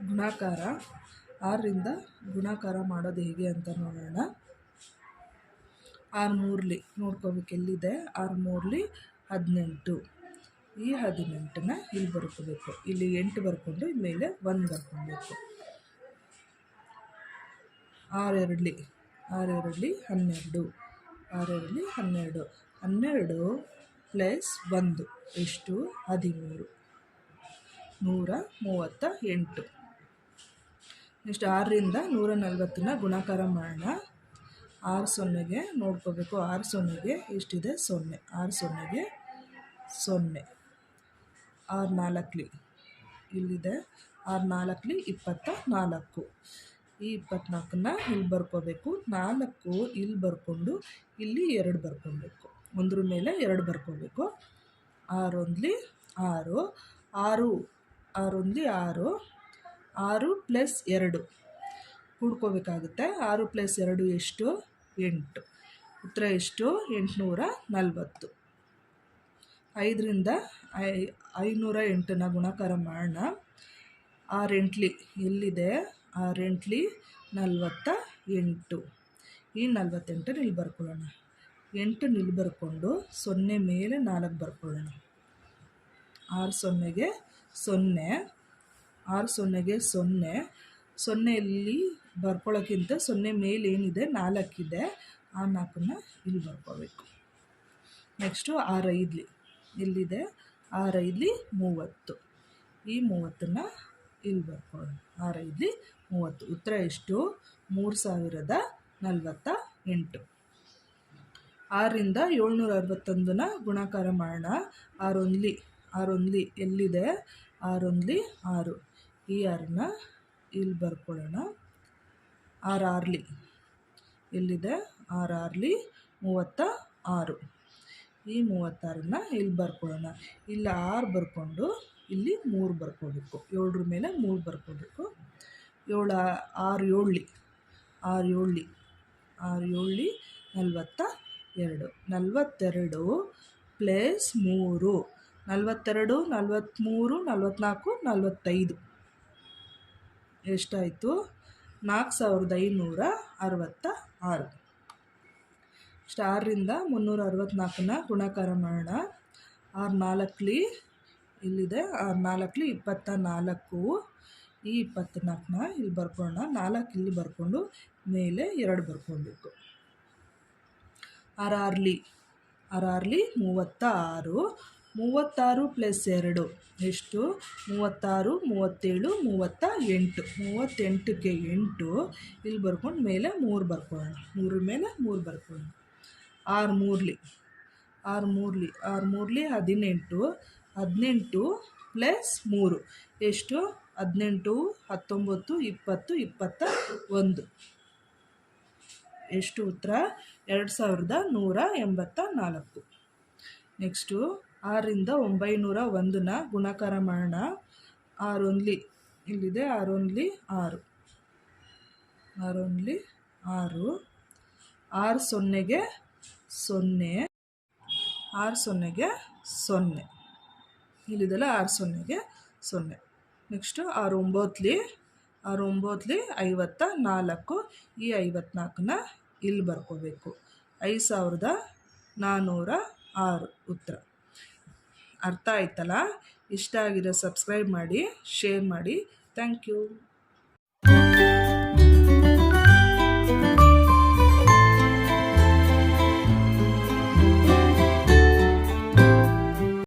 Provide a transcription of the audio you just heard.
ಗುಣಾಕಾರ ಆರರಿಂದ ಗುಣಾಕಾರ ಮಾಡೋದು ಹೇಗೆ ಅಂತ ನೋಡೋಣ. ಆರು ಮೂರಲಿ ನೋಡ್ಕೋಬೇಕು ಎಲ್ಲಿದೆ? ಆರು ಮೂರಲಿ ಹದಿನೆಂಟು. ಈ ಹದಿನೆಂಟನ್ನ ಇಲ್ಲಿ ಬರ್ಕೋಬೇಕು. ಇಲ್ಲಿ ಎಂಟು ಬರ್ಕೊಂಡು ಮೇಲೆ ಒಂದು ಬರ್ಕೊಬೇಕು. ಆರೆರಡಲಿ ಆರೆರಡಲಿ ಹನ್ನೆರಡು ಆರೆರಡಲಿ ಹನ್ನೆರಡು. ಹನ್ನೆರಡು ಪ್ಲಸ್ ಒಂದು, ಎಷ್ಟು? ಹದಿಮೂರು. ನೂರ ಮೂವತ್ತ ಎಂಟು. ನೆಕ್ಸ್ಟ್ ಆರರಿಂದ ನೂರ ನಲ್ವತ್ತನ್ನ ಗುಣಾಕಾರ ಮಾಡೋಣ. ಆರು ಸೊನ್ನೆಗೆ ನೋಡ್ಕೋಬೇಕು. ಆರು ಸೊನ್ನೆಗೆ ಎಷ್ಟಿದೆ? ಸೊನ್ನೆ. ಆರು ಸೊನ್ನೆಗೆ ಸೊನ್ನೆ. ಆರು ನಾಲ್ಕಲಿ ಇಲ್ಲಿದೆ ಆರು ನಾಲ್ಕಲಿ ಇಪ್ಪತ್ತ ನಾಲ್ಕು. ಈ ಇಪ್ಪತ್ನಾಲ್ಕನ್ನ ಇಲ್ಲಿ ಬರ್ಕೋಬೇಕು. ನಾಲ್ಕು ಇಲ್ಲಿ ಬರ್ಕೊಂಡು, ಇಲ್ಲಿ ಎರಡು ಬರ್ಕೊಬೇಕು. ಒಂದ್ರ ಮೇಲೆ ಎರಡು ಬರ್ಕೋಬೇಕು. ಆರೊಂದ್ಲಿ ಆರು. ಆರು, ಆರೊಂದ್ಲಿ ಆರು. ಆರು ಪ್ಲಸ್ ಎರಡು. ಕೂಡ್ಕೋಬೇಕಾಗುತ್ತೆ ಆರು ಪ್ಲಸ್ ಎರಡು ಎಷ್ಟು? ಎಂಟು. ಉತ್ತರ ಎಷ್ಟು? ಎಂಟುನೂರ ನಲವತ್ತು. ಐದರಿಂದ ಐ, ಐನೂರ ಎಂಟನ್ನು ಗುಣಾಕಾರ ಮಾಡೋಣ. ಆರೆಂಟ್ಲಿ ಎಲ್ಲಿದೆ? ಆರೆಂಟ್ಲಿ ನಲವತ್ತ ಎಂಟು. ಈ ನಲವತ್ತೆಂಟು ಇಲ್ಲಿ ಬರ್ಕೊಳ್ಳೋಣ ಎಂಟು ನಿಲ್ ಬರ್ಕೊಂಡು ಸೊನ್ನೆ ಮೇಲೆ ನಾಲ್ಕು ಬರ್ಕೊಳ್ಳೋಣ. ಆರು ಸೊನ್ನೆಗೆ ಸೊನ್ನೆ. ಆರು ಸೊನ್ನೆಗೆ ಸೊನ್ನೆ. ಸೊನ್ನೆಯಲ್ಲಿ ಬರ್ಕೊಳ್ಳೋಕ್ಕಿಂತ ಸೊನ್ನೆ ಮೇಲೆ ಏನಿದೆ ನಾಲ್ಕಿದೆ. ಆ ನಾಲ್ಕನ್ನ ಇಲ್ಲಿ ಬರ್ಕೋಬೇಕು. ನೆಕ್ಸ್ಟು ಆರೈದ್ಲಿ ಎಲ್ಲಿದೆ? ಆರೈದ್ಲಿ ಮೂವತ್ತು. ಈ ಮೂವತ್ತನ್ನು ಇಲ್ಲಿ ಬರ್ಕೊಳ್ಳೋಣ ಆರೈದ್ಲಿ ಮೂವತ್ತು. ಉತ್ತರ ಎಷ್ಟು? ಮೂರು ಸಾವಿರದ ನಲವತ್ತ ಎಂಟು. ಆರರಿಂದ ಏಳ್ನೂರ ಅರವತ್ತೊಂದನ್ನ ಗುಣಾಕಾರ ಮಾಡೋಣ. ಆರೊಂದ್ಲಿ ಆರೊಂದ್ಲಿ ಎಲ್ಲಿದೆ? ಆರೊಂದ್ಲಿ ಆರು. ಈ ಆರನ್ನ ಇಲ್ಲಿ ಬರ್ಕೊಳ್ಳೋಣ. ಆರ್ ಆರ್ಲಿ. ಎಲ್ಲಿದೆ? ಆರ್ ಆರ್ಲಿ ಮೂವತ್ತ ಆರು ಈ ಮೂವತ್ತಾರನ್ನ ಇಲ್ಲಿ ಬರ್ಕೊಳ್ಳೋಣ. ಇಲ್ಲಿ ಆರು ಬರ್ಕೊಂಡು ಇಲ್ಲಿ ಮೂರು ಬರ್ಕೋಬೇಕು. ಏಳರ ಮೇಲೆ ಮೂರು ಬರ್ಕೋಬೇಕು. ಏಳು, ಆರು ಏಳ್ಲಿ. ಆರು ಏಳ್ಲಿ. ಆರು ಏಳ್ಲಿ ನಲ್ವತ್ತ ಎರಡು ನಲ್ವತ್ತೆರಡು ಪ್ಲೇಸ್ ಮೂರು. ನಲ್ವತ್ತೆರಡು, ನಲ್ವತ್ತ್ಮೂರು, ನಲ್ವತ್ತ್ನಾಲ್ಕು, ನಲ್ವತ್ತೈದು. ಎಷ್ಟಾಯಿತು? ನಾಲ್ಕು ಸಾವಿರದ ಐನೂರ ಅರವತ್ತ ಆರು ಸ್ಟಾರಿಂದ ಮುನ್ನೂರ ಅರವತ್ತ್ನಾಲ್ಕನ್ನ ಗುಣಾಕಾರ ಮಾಡೋಣ. ಆರು ನಾಲ್ಕಲಿ ಇಲ್ಲಿದೆ. ಆರು ನಾಲ್ಕಲಿ ಇಪ್ಪತ್ತ ನಾಲ್ಕು ಈ ಇಪ್ಪತ್ತ್ನಾಲ್ಕನ್ನ ಇಲ್ಲಿ ಬರ್ಕೊಳ್ಳೋಣ. ನಾಲ್ಕು ಇಲ್ಲಿ ಬರ್ಕೊಂಡು, ಮೇಲೆ ಎರಡು ಬರ್ಕೊಬೇಕು ಆರಾರ್ಲಿ ಆರಾರ್ಲಿ ಮೂವತ್ತ ಆರು ಮೂವತ್ತಾರು ಪ್ಲಸ್ ಎರಡು, ಎಷ್ಟು? ಮೂವತ್ತಾರು, ಮೂವತ್ತೇಳು, ಮೂವತ್ತ ಎಂಟು. ಮೂವತ್ತೆಂಟಕ್ಕೆ ಎಂಟು, ಇಲ್ಲಿ ಬರ್ಕೊಂಡು ಮೇಲೆ ಮೂರು ಬರ್ಕೊಳ್ಳೋಣ. ಮೂರ ಮೇಲೆ ಮೂರು ಬರ್ಕೊಳ್ಳೋಣ. ಆರು ಮೂರ್ಲಿ. ಆರು ಮೂರ್ಲಿ ಆರು ಮೂರ್ಲಿ ಹದಿನೆಂಟು ಹದಿನೆಂಟು ಪ್ಲಸ್ ಮೂರು. ಎಷ್ಟು? ಹದಿನೆಂಟು, ಹತ್ತೊಂಬತ್ತು, ಇಪ್ಪತ್ತು, ಇಪ್ಪತ್ತ ಒಂದು. ಎಷ್ಟು ಉತ್ತರ? ಎರಡು ಸಾವಿರದ ನೂರ ಎಂಬತ್ತ ನಾಲ್ಕು. ನೆಕ್ಸ್ಟು ಆರರಿಂದ ಒಂಬೈನೂರ ಒಂದನ್ನ ಗುಣಾಕಾರ ಮಾಡೋಣ ಆರೊಂದ್ಲಿ, ಇಲ್ಲಿದೆ ಆರೊಂದ್ಲಿ ಆರು. ಆರೊಂದ್ಲಿ ಆರು. ಆರು ಸೊನ್ನೆಗೆ ಸೊನ್ನೆ. ಆರು ಸೊನ್ನೆಗೆ ಸೊನ್ನೆ. ಇಲ್ಲಿದೆಲ್ಲ ಆರು ಸೊನ್ನೆಗೆ ಸೊನ್ನೆ. ನೆಕ್ಸ್ಟು ಆರು ಒಂಬತ್ತಲಿ ಆರು ಒಂಬತ್ತಲಿ ಐವತ್ತ ನಾಲ್ಕು. ಈ ಐವತ್ನಾಲ್ಕನ್ನ ಇಲ್ಲಿ ಬರ್ಕೋಬೇಕು. ಐದು ಸಾವಿರದ ನಾನ್ನೂರ ಆರು ಉತ್ತರ. ಅರ್ಥ ಆಯ್ತಲ್ಲ? ಇಷ್ಟ ಆಗಿರೋ ಸಬ್ಸ್ಕ್ರೈಬ್ ಮಾಡಿ ಶೇರ್ ಮಾಡಿ. Thank you